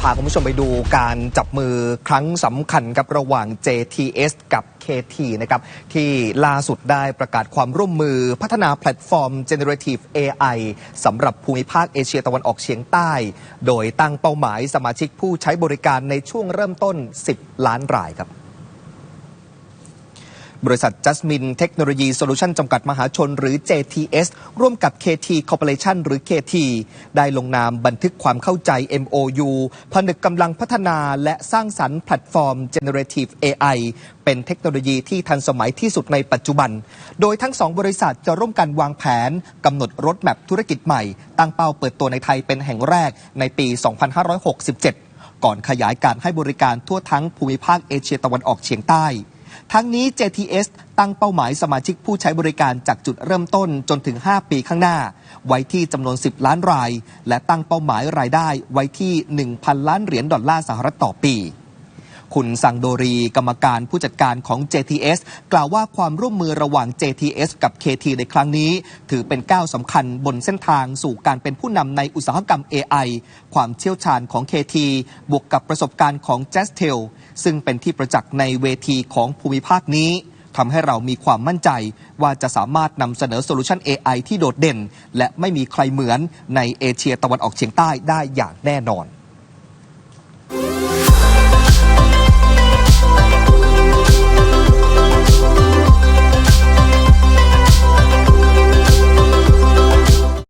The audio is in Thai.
พาคุณผู้ชมไปดูการจับมือครั้งสำคัญกับระหว่าง JTS กับ KT นะครับที่ล่าสุดได้ประกาศความร่วมมือพัฒนาแพลตฟอร์ม Generative AI สำหรับภูมิภาคเอเชียตะวันออกเฉียงใต้ โดยตั้งเป้าหมายสมาชิกผู้ใช้บริการในช่วงเริ่มต้น 10 ล้านรายครับ บริษัท Jasmine Technology Solution จำกัดมหาชน หรือ JTS ร่วมกับ KT Corporation หรือ KT ได้ลงนามบันทึกความเข้าใจ MOU ผนึกกำลังพัฒนาและสร้างสรรค์แพลตฟอร์ม Generative AI เป็นเทคโนโลยีที่ทันสมัยที่สุดในปัจจุบัน โดยทั้งสองบริษัทจะร่วมกันวางแผนกำหนดรถแมพธุรกิจใหม่ ตั้งเป้าเปิดตัวในไทยเป็นแห่งแรกในปี 2567 ก่อนขยายการให้บริการทั่วทั้งภูมิภาคเอเชียตะวันออกเฉียงใต้ ทั้งนี้ JTS ตั้งเป้าหมายสมาชิกผู้ใช้บริการจากจุดเริ่มต้นจนถึง 5 ปีข้างหน้า ไว้ที่จำนวน 10 ล้านราย และตั้งเป้าหมายรายได้ไว้ที่ 1,000 ล้านเหรียญดอลลาร์สหรัฐต่อปี คุณสังโดรี กรรมการผู้จัดการของ JTS กล่าวว่าความร่วมมือระหว่าง JTS กับ KT ในครั้งนี้ ถือเป็นก้าวสำคัญบนเส้นทางสู่การเป็นผู้นำในอุตสาหกรรม AI ความเชี่ยวชาญของ KT บวกกับประสบการณ์ของ j a s t e l ซึ่งเป็นที่ประจักษ์ในเวทีของภูมิภาคนี้ทำให้เรามีความมั่นใจว่าจะสามารถนำเสนอโซลูชัน AI ที่โดดเด่น และไม่มีใครเหมือนในเอเชียตะวันออกเฉียงใต้ได้อย่างแน่นอน